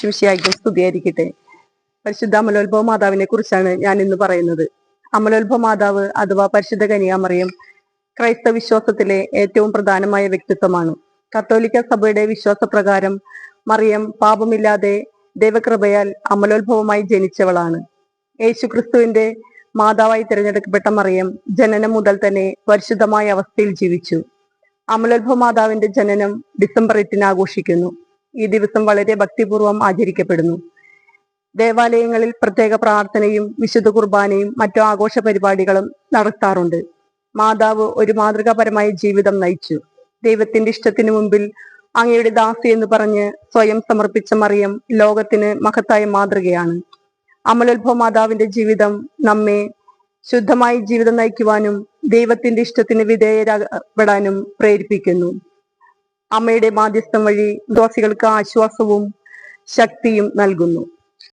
ഈശ്വശിയായിരിക്കും സ്തുതിയായിരിക്കട്ടെ. പരിശുദ്ധ അമലോത്ഭവ മാതാവിനെ കുറിച്ചാണ് ഞാൻ ഇന്ന് പറയുന്നത്. അമലോത്ഭവ മാതാവ് അഥവാ പരിശുദ്ധ കനിയാമറിയം ക്രൈസ്തവ വിശ്വാസത്തിലെ ഏറ്റവും പ്രധാനമായ വ്യക്തിത്വമാണ്. കത്തോലിക്ക സഭയുടെ വിശ്വാസപ്രകാരം മറിയം പാപമില്ലാതെ ദൈവകൃപയാൽ അമലോത്ഭവമായി ജനിച്ചവളാണ്. യേശുക്രിസ്തുവിന്റെ മാതാവായി തിരഞ്ഞെടുക്കപ്പെട്ട മറിയം ജനനം മുതൽ തന്നെ പരിശുദ്ധമായ അവസ്ഥയിൽ ജീവിച്ചു. അമലോത്ഭവ മാതാവിന്റെ ജനനം ഡിസംബർ എട്ടിന് ആഘോഷിക്കുന്നു. ഈ ദിവസം വളരെ ഭക്തിപൂർവം ആചരിക്കപ്പെടുന്നു. ദേവാലയങ്ങളിൽ പ്രത്യേക പ്രാർത്ഥനയും വിശുദ്ധ കുർബാനയും മറ്റു ആഘോഷ പരിപാടികളും നടത്താറുണ്ട്. മാതാവ് ഒരു മാതൃകാപരമായ ജീവിതം നയിച്ചു. ദൈവത്തിന്റെ ഇഷ്ടത്തിനു മുമ്പിൽ അങ്ങയുടെ ദാസി എന്ന് പറഞ്ഞ് സ്വയം സമർപ്പിച്ച മറിയം ലോകത്തിന് മഹത്തായ മാതൃകയാണ്. അമലോത്ഭവ മാതാവിന്റെ ജീവിതം നമ്മെ ശുദ്ധമായി ജീവിതം നയിക്കുവാനും ദൈവത്തിന്റെ ഇഷ്ടത്തിന് വിധേയരാകപ്പെടാനും പ്രേരിപ്പിക്കുന്നു. അമ്മയുടെ മാധ്യസ്ഥം വഴി വിശ്വാസികൾക്ക് ആശ്വാസവും ശക്തിയും നൽകുന്നു.